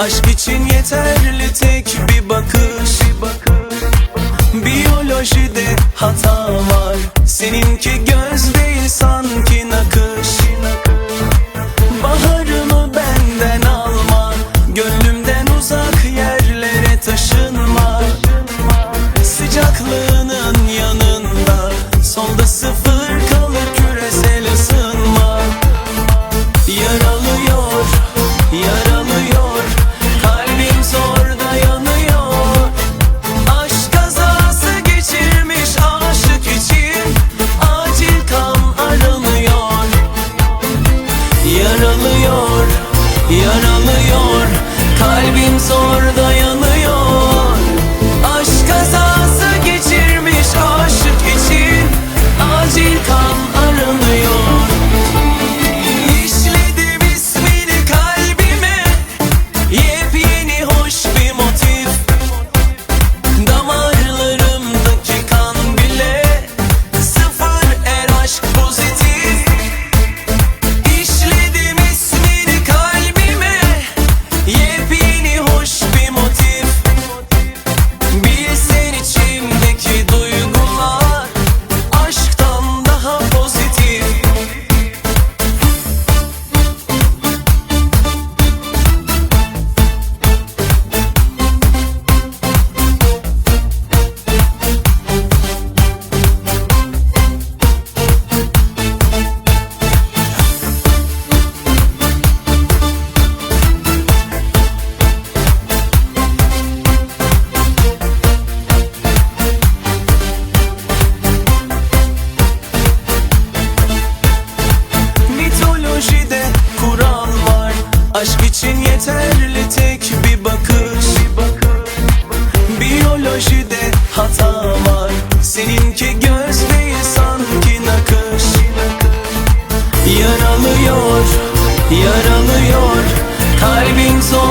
Aşk için yeterli tek bir bakış. Biyolojide hata var. Seninki gözde yaralıyor Yaralıyor Kalbim zor dayanıyor. Aşk için yeterli tek bir bakış. Biyolojide hata var. Seninki göz değil sanki nakış. Yaralıyor, yaralıyor. Kalbin zor.